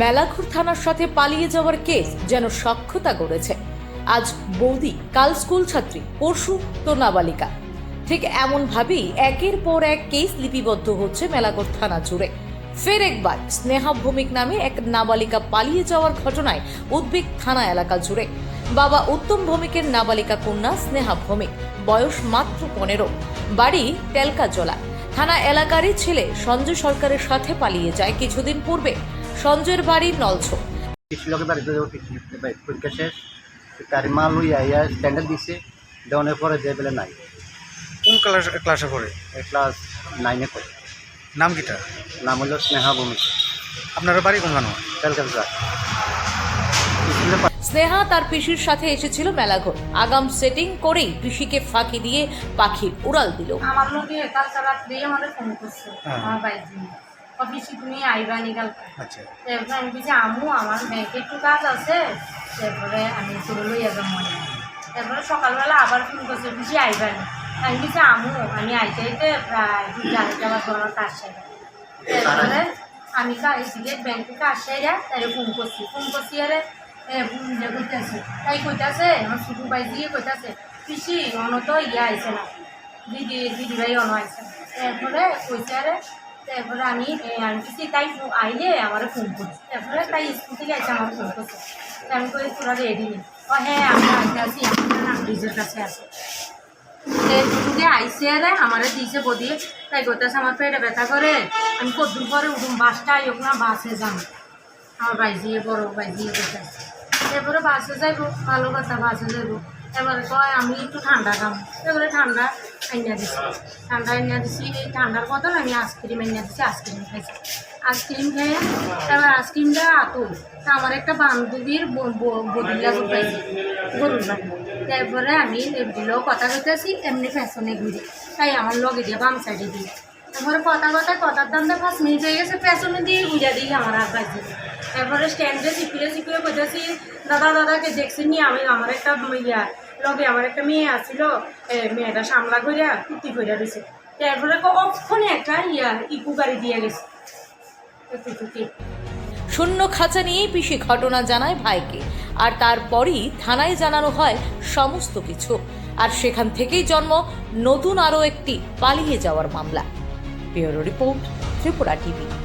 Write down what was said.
মেলাঘুর থানার সাথে পালিয়ে যাওয়ার কেস যেন সক্ষতা গড়েছে। আজ বৌদি, কাল স্কুল ছাত্রী, পরশু তো নাবালিকা ঠিক এমনভাবেই একের পর এক কেস লিপিবদ্ধ হচ্ছে মেলাঘর থানা জুড়ে। ফের একবার স্নেহা ভৌমিক নামে এক নাবালিকা পালিয়ে যাওয়ার ঘটনায় উদ্বেগ থানা এলাকা জুড়ে। বাবা উত্তম ভৌমিকের নাবালিকা কন্যা স্নেহা ভৌমিক, বয়স মাত্র পনেরো। বাড়ি তেলকাজলা। থানা এলাকারই ছেলে সঞ্জয় সরকারের সাথে পালিয়ে যায় কিছুদিন পূর্বে। সঞ্জয়ের বাড়ি নলছো কৃষিলকে বাড়িতে যাব কৃষি পরীক্ষা শেষ তার মা লই আইয়া স্ট্যান্ডার্ড দিছে দেওয়ানোর পরে যে বেলে নাই। কোন ক্লাস ক্লাসে পড়ে? ক্লাস নাইনে পড়ে। নাম কিটা? নাম হলো স্নেহা ভূমি আপনার বাড়ি কোনখানে তেলকাল স্নেহা তার পিসির সাথে এসেছিল মেলাঘর। আগাম সেটিং করেই পিসিকে ফাঁকি দিয়ে পাখির উড়াল দিল। আমার লোকে কালকে রাত্রে আমাদের ফোন করছে হ্যাঁ। আমার বাইরে অফিসে তুমি আইবা নি কালকে আচ্ছা। তারপরে আমি আমু আমার ব্যাংকে একটু কাজ আছে। তারপরে আমি তোর লইয়া যাব মনে তারপরে সকালবেলা আবার ফোন করছে বুঝি আইবা নি। আমি বলছি আমু আমি আইতে আইতে প্রায় দু আড়াইটা বা তোমার কাজ সেরে তারপরে আমি গাড়ি থেকে ব্যাংকে কাজ সেরে তাই ফোন করছি। ফোন করছি আরে বুঝে কইতাছে তাই কইতাছে আমার ছোটো ভাই দিয়ে কইতাছে পিসি অনত ইয়া আইছে না। দিদি দিদি ভাই অন আইছে। তারপরে কইছে আরে তারপরে আমি আমি তাই আইলে আমার ফোন করছি। তারপরে তাই স্কুল থেকে আইসে আমার ফোন করছে। আমি কই, তোরা রেডি নেই? ও হ্যাঁ আমি আইতে আসি ব্রিজের কাছে আছে। যে আইসে আমারে দিছে বদি। তাই গোতাছে আমার পেটে ব্যথা করে, আমি কদ্দুর পরে উঠুম, বাসটা আইক না, বাসে যাম। আমার বাইজিয়ে বড় বাইজিয়ে কোথাছে এরপরে বাসে যাইব, ভালো কথা, বাসে যাইব। এবারে কয়, আমি একটু ঠান্ডা খাম। এবারে ঠান্ডা আইনা দিছি। ঠান্ডা আইনা দিছি ঠান্ডার বদল আমি আইসক্রিম আইনা দিছি, আইসক্রিম খাইছি। আইসক্রিম খেয়ে তারপর আইসক্রিমটা আতুল আমার একটা বান্ধবীর বদিল্লা পাইছি গরুর বাড়ি তারপরে আমি দিলেও কথা কইতেছি, এমনি ফ্যাশনে ঘুরি। তাই আমার লগে দিয়ে বাম সাইডে দিই তারপরে কথা কথা কথার দামটা ফার্স্ট মিনিট হয়ে গেছে, পেছনে দিয়ে ঘুরে দিই আমার বাজি তারপরে স্ট্যান্ডে চিপিয়ে চিপিয়ে কইতেছি দাদা, দাদাকে দেখছি নি, আমি, আমার একটা ইয়া, লগে আমার একটা মেয়ে আসছিল মেয়েটা সামলা করিয়া কুর্তি করিয়া দিছে। তারপরে অক্ষণে একটা ইয়া, ইকু গাড়ি দিয়ে গেছে। শূন্য খাঁচা নিয়েই পিসি ঘটনা জানায় ভাইকে। আর তারপরই থানায় জানানো হয় সমস্ত কিছু। আর সেখান থেকেই জন্ম নতুন আরও একটি পালিয়ে যাওয়ার মামলা। Bureau report Tripura TV